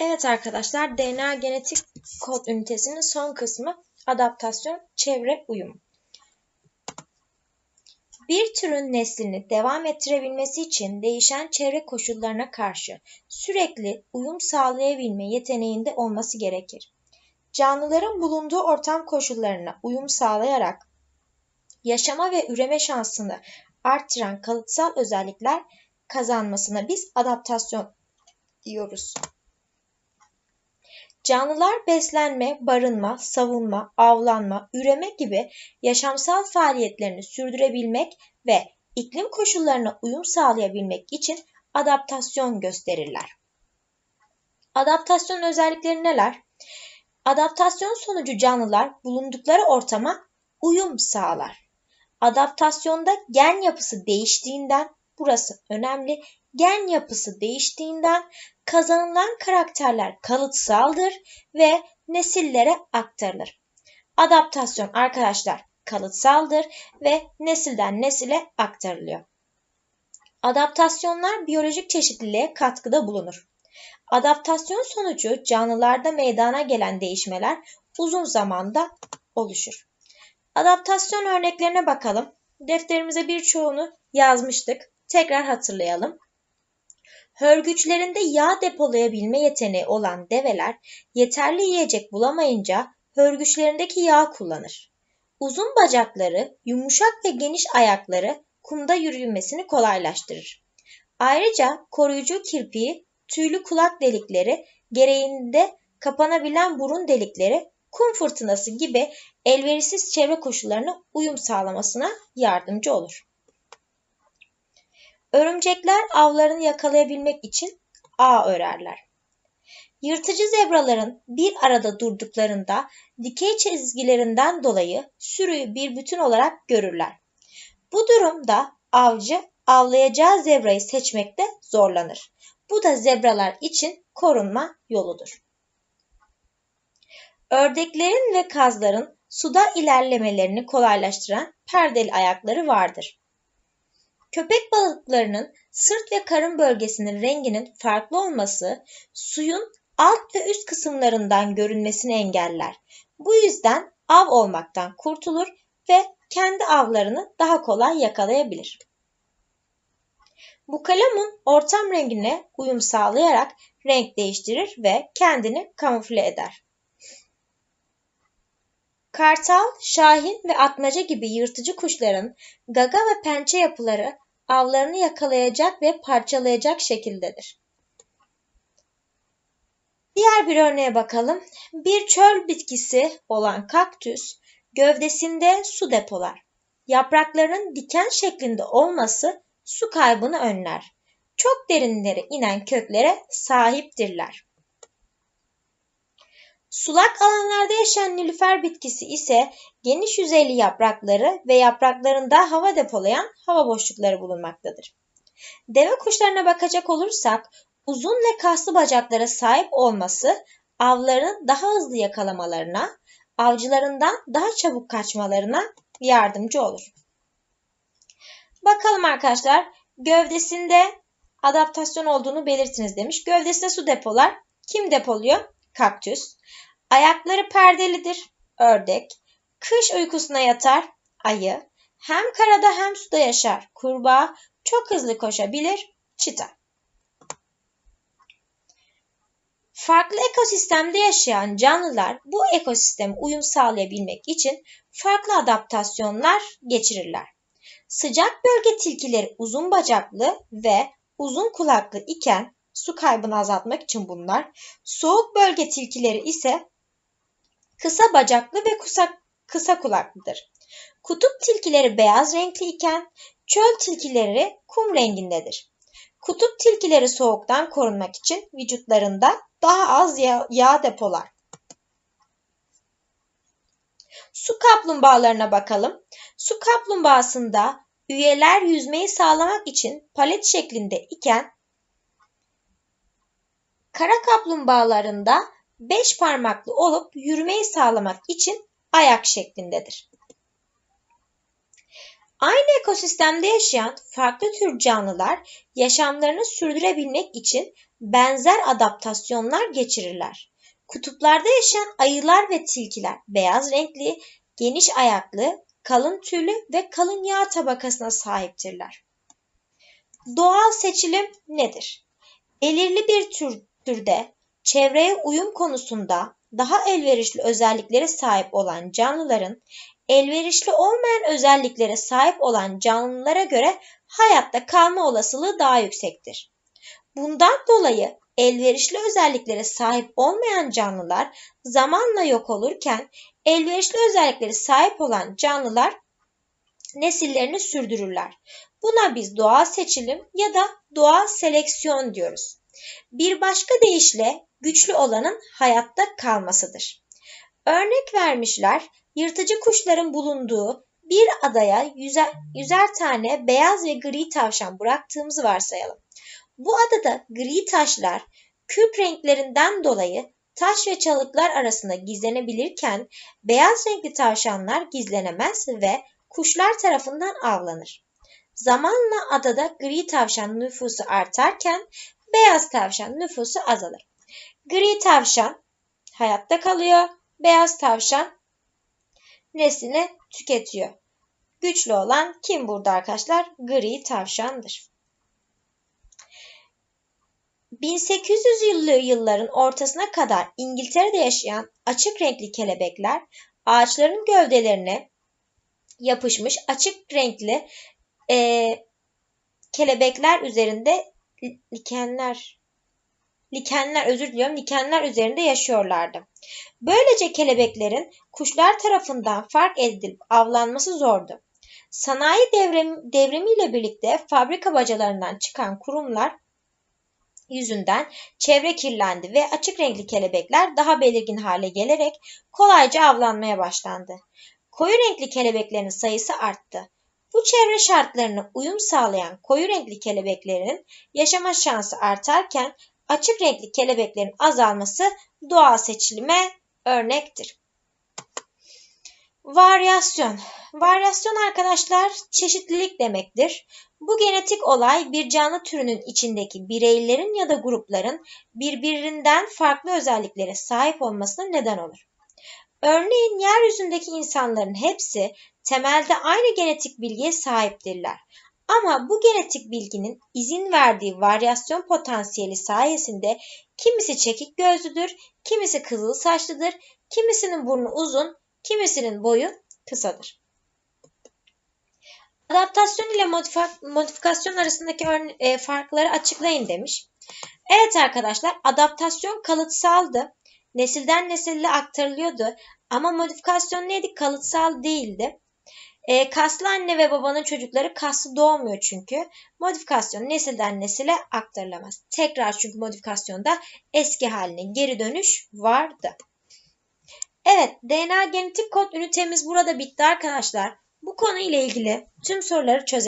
Evet arkadaşlar DNA genetik kod ünitesinin son kısmı adaptasyon çevre uyumu. Bir türün neslini devam ettirebilmesi için değişen çevre koşullarına karşı sürekli uyum sağlayabilme yeteneğinde olması gerekir. Canlıların bulunduğu ortam koşullarına uyum sağlayarak yaşama ve üreme şansını artıran kalıtsal özellikler kazanmasına biz adaptasyon diyoruz. Canlılar beslenme, barınma, savunma, avlanma, üreme gibi yaşamsal faaliyetlerini sürdürebilmek ve iklim koşullarına uyum sağlayabilmek için adaptasyon gösterirler. Adaptasyon özellikleri neler? Adaptasyon sonucu canlılar bulundukları ortama uyum sağlar. Adaptasyonda gen yapısı değiştiğinden burası önemli. Gen yapısı değiştiğinden kazanılan karakterler kalıtsaldır ve nesillere aktarılır. Adaptasyon arkadaşlar kalıtsaldır ve nesilden nesile aktarılıyor. Adaptasyonlar biyolojik çeşitliliğe katkıda bulunur. Adaptasyon sonucu canlılarda meydana gelen değişmeler uzun zamanda oluşur. Adaptasyon örneklerine bakalım. Defterimize birçoğunu yazmıştık. Tekrar hatırlayalım. Hörgüçlerinde yağ depolayabilme yeteneği olan develer yeterli yiyecek bulamayınca hörgüçlerindeki yağ kullanır. Uzun bacakları, yumuşak ve geniş ayakları kumda yürümesini kolaylaştırır. Ayrıca koruyucu kirpiği, tüylü kulak delikleri, gereğinde kapanabilen burun delikleri, kum fırtınası gibi elverişsiz çevre koşullarına uyum sağlamasına yardımcı olur. Örümcekler avlarını yakalayabilmek için ağ örerler. Yırtıcı zebraların bir arada durduklarında dikey çizgilerinden dolayı sürüyü bir bütün olarak görürler. Bu durumda avcı avlayacağı zebrayı seçmekte zorlanır. Bu da zebralar için korunma yoludur. Ördeklerin ve kazların suda ilerlemelerini kolaylaştıran perdeli ayakları vardır. Köpek balıklarının sırt ve karın bölgesinin renginin farklı olması suyun alt ve üst kısımlarından görünmesini engeller. Bu yüzden av olmaktan kurtulur ve kendi avlarını daha kolay yakalayabilir. Bu kalemun ortam rengine uyum sağlayarak renk değiştirir ve kendini kamufle eder. Kartal, şahin ve atmaca gibi yırtıcı kuşların gaga ve pençe yapıları avlarını yakalayacak ve parçalayacak şekildedir. Diğer bir örneğe bakalım. Bir çöl bitkisi olan kaktüs gövdesinde su depolar. Yapraklarının diken şeklinde olması su kaybını önler. Çok derinlere inen köklere sahiptirler. Sulak alanlarda yaşayan nilüfer bitkisi ise geniş yüzeyli yaprakları ve yapraklarında hava depolayan hava boşlukları bulunmaktadır. Deve kuşlarına bakacak olursak uzun ve kaslı bacaklara sahip olması avlarını daha hızlı yakalamalarına, avcılarından daha çabuk kaçmalarına yardımcı olur. Bakalım arkadaşlar gövdesinde adaptasyon olduğunu belirtiniz demiş. Gövdesinde su depolar. Kim depoluyor? Kaktüs. Ayakları perdelidir. Ördek. Kış uykusuna yatar. Ayı. Hem karada hem suda yaşar. Kurbağa. Çok hızlı koşabilir. Çita. Farklı ekosistemde yaşayan canlılar bu ekosisteme uyum sağlayabilmek için farklı adaptasyonlar geçirirler. Sıcak bölge tilkileri uzun bacaklı ve uzun kulaklı iken su kaybını azaltmak için bunlar, soğuk bölge tilkileri ise kısa bacaklı ve kısa, kısa kulaklıdır. Kutup tilkileri beyaz renkli iken çöl tilkileri kum rengindedir. Kutup tilkileri soğuktan korunmak için vücutlarında daha az yağ, yağ depolar. Su kaplumbağalarına bakalım. Su kaplumbağasında üyeler yüzmeyi sağlamak için palet şeklinde iken kara kaplumbağalarında beş parmaklı olup yürümeyi sağlamak için ayak şeklindedir. Aynı ekosistemde yaşayan farklı tür canlılar yaşamlarını sürdürebilmek için benzer adaptasyonlar geçirirler. Kutuplarda yaşayan ayılar ve tilkiler beyaz renkli, geniş ayaklı, kalın tüylü ve kalın yağ tabakasına sahiptirler. Doğal seçilim nedir? Belirli bir tür, türde çevreye uyum konusunda daha elverişli özelliklere sahip olan canlıların elverişli olmayan özelliklere sahip olan canlılara göre hayatta kalma olasılığı daha yüksektir. Bundan dolayı elverişli özelliklere sahip olmayan canlılar zamanla yok olurken elverişli özelliklere sahip olan canlılar nesillerini sürdürürler. Buna biz doğal seçilim ya da doğal seleksiyon diyoruz. Bir başka deyişle güçlü olanın hayatta kalmasıdır. Örnek vermişler, yırtıcı kuşların bulunduğu bir adaya yüzer, yüzer tane beyaz ve gri tavşan bıraktığımızı varsayalım. Bu adada gri taşlar küp renklerinden dolayı taş ve çalıklar arasında gizlenebilirken beyaz renkli tavşanlar gizlenemez ve kuşlar tarafından avlanır. Zamanla adada gri tavşan nüfusu artarken beyaz tavşan nüfusu azalır. Gri tavşan hayatta kalıyor, beyaz tavşan neslini tüketiyor. Güçlü olan kim burada arkadaşlar? Gri tavşandır. 1800'lü yılların ortasına kadar İngiltere'de yaşayan açık renkli kelebekler ağaçların gövdelerine yapışmış açık renkli e, kelebekler üzerinde likenler likenler özür diliyorum likenler üzerinde yaşıyorlardı. Böylece kelebeklerin kuşlar tarafından fark edilip avlanması zordu. Sanayi devrim, devrimiyle birlikte fabrika bacalarından çıkan kurumlar yüzünden çevre kirlendi ve açık renkli kelebekler daha belirgin hale gelerek kolayca avlanmaya başlandı. Koyu renkli kelebeklerin sayısı arttı. Bu çevre şartlarına uyum sağlayan koyu renkli kelebeklerin yaşama şansı artarken açık renkli kelebeklerin azalması doğal seçilime örnektir. Varyasyon. Varyasyon arkadaşlar çeşitlilik demektir. Bu genetik olay bir canlı türünün içindeki bireylerin ya da grupların birbirinden farklı özelliklere sahip olmasına neden olur. Örneğin yeryüzündeki insanların hepsi temelde aynı genetik bilgiye sahiptirler. Ama bu genetik bilginin izin verdiği varyasyon potansiyeli sayesinde kimisi çekik gözlüdür, kimisi kızıl saçlıdır, kimisinin burnu uzun, kimisinin boyu kısadır. Adaptasyon ile modifikasyon arasındaki e, farkları açıklayın demiş. Evet arkadaşlar adaptasyon kalıtsaldı. Nesilden nesille aktarılıyordu. Ama modifikasyon neydi? Kalıtsal değildi. E, kaslı anne ve babanın çocukları kaslı doğmuyor çünkü. Modifikasyon nesilden nesile aktarılamaz. Tekrar çünkü modifikasyonda eski haline geri dönüş vardı. Evet, DNA genetik kod ünitemiz burada bitti arkadaşlar. Bu konu ile ilgili tüm soruları çözelim.